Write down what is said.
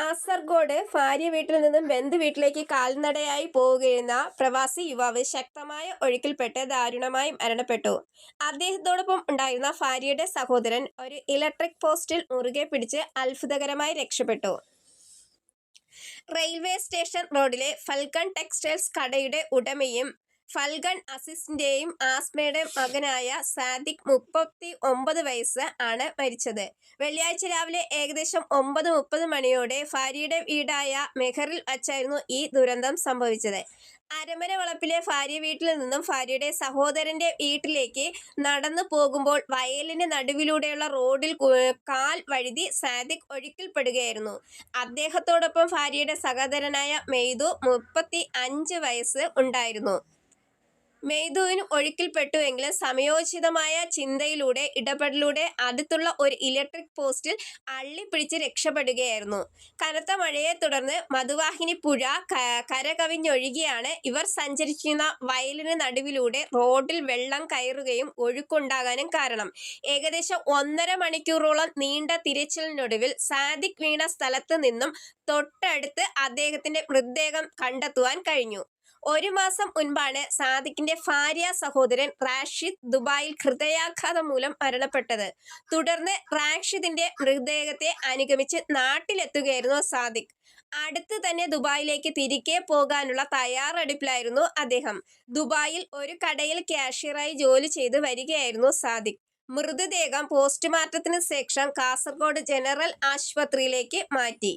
കാസർഗോഡ് ഭാര്യ വീട്ടിൽ നിന്നും ബന്ധു വീട്ടിലേക്ക് കാൽനടയായി പോവുകയെന്ന പ്രവാസി യുവാവ് ശക്തമായ ഒഴുക്കിൽപ്പെട്ട് ദാരുണമായി മരണപ്പെട്ടു. അദ്ദേഹത്തോടൊപ്പം ഉണ്ടായിരുന്ന ഭാര്യയുടെ സഹോദരൻ ഒരു ഇലക്ട്രിക് പോസ്റ്റിൽ മുറുകെ പിടിച്ച് അത്ഭുതകരമായി രക്ഷപ്പെട്ടു. റെയിൽവേ സ്റ്റേഷൻ റോഡിലെ ഫൽക്കൺ ടെക്സ്റ്റൈൽസ് കടയുടെ ഉടമയും ഫൽഗൺ അസിസിന്റെയും ആസ്മയുടെ മകനായ സാദിഖ് മുപ്പത്തി ഒമ്പത് വയസ്സ് ആണ് മരിച്ചത്. വെള്ളിയാഴ്ച രാവിലെ ഏകദേശം ഒമ്പത് മുപ്പത് മണിയോടെ ഭാര്യയുടെ വീടായ മെഹറിൽ വച്ചായിരുന്നു ഈ ദുരന്തം സംഭവിച്ചത്. അരമന വളപ്പിലെ ഭാര്യ വീട്ടിൽ നിന്നും ഭാര്യയുടെ സഹോദരന്റെ വീട്ടിലേക്ക് നടന്നു പോകുമ്പോൾ വയലിന് നടുവിലൂടെയുള്ള റോഡിൽ കാൽ വഴുതി സാദിഖ് ഒഴുക്കിൽപ്പെടുകയായിരുന്നു. അദ്ദേഹത്തോടൊപ്പം ഭാര്യയുടെ സഹോദരനായ മെയ്തു മുപ്പത്തി അഞ്ച് വയസ്സ് ഉണ്ടായിരുന്നു. മെയ്തുവിന് ഒഴുക്കിൽപ്പെട്ടുവെങ്കിലും സമയോചിതമായ ചിന്തയിലൂടെ ഇടപെടലിലൂടെ അടുത്തുള്ള ഒരു ഇലക്ട്രിക് പോസ്റ്റിൽ അള്ളിപ്പിടിച്ച് രക്ഷപ്പെടുകയായിരുന്നു. കനത്ത മഴയെ തുടർന്ന് മധുവാഹിനി പുഴ കരകവിഞ്ഞൊഴുകിയാണ്. ഇവർ സഞ്ചരിച്ചിരുന്ന വയലിന് നടുവിലൂടെ റോഡിൽ വെള്ളം കയറുകയും ഒഴുക്കുണ്ടാകാനും കാരണം. ഏകദേശം ഒന്നര മണിക്കൂറോളം നീണ്ട തിരച്ചിലിനൊടുവിൽ സാദിഖ് വീണ സ്ഥലത്ത് നിന്നും തൊട്ടടുത്ത് അദ്ദേഹത്തിന്റെ മൃതദേഹം കണ്ടെത്തുവാൻ കഴിഞ്ഞു. ഒരു മാസം മുൻപാണ് സാദിഖിന്റെ ഭാര്യ സഹോദരൻ റാഷിദ് ദുബായിൽ ഹൃദയാഘാതം മൂലം മരണപ്പെട്ടത്. തുടർന്ന് റാഷിദിന്റെ മൃതദേഹത്തെ അനുഗമിച്ച് നാട്ടിലെത്തുകയായിരുന്നു സാദിഖ്. അടുത്ത് തന്നെ ദുബായിലേക്ക് തിരികെ പോകാനുള്ള തയ്യാറെടുപ്പിലായിരുന്നു അദ്ദേഹം. ദുബായിൽ ഒരു കടയിൽ കാഷ്യറായി ജോലി ചെയ്ത് വരികയായിരുന്നു സാദിഖ്. മൃതദേഹം പോസ്റ്റ്മോർട്ടത്തിന് ശേഷം കാസർഗോഡ് ജനറൽ ആശുപത്രിയിലേക്ക് മാറ്റി.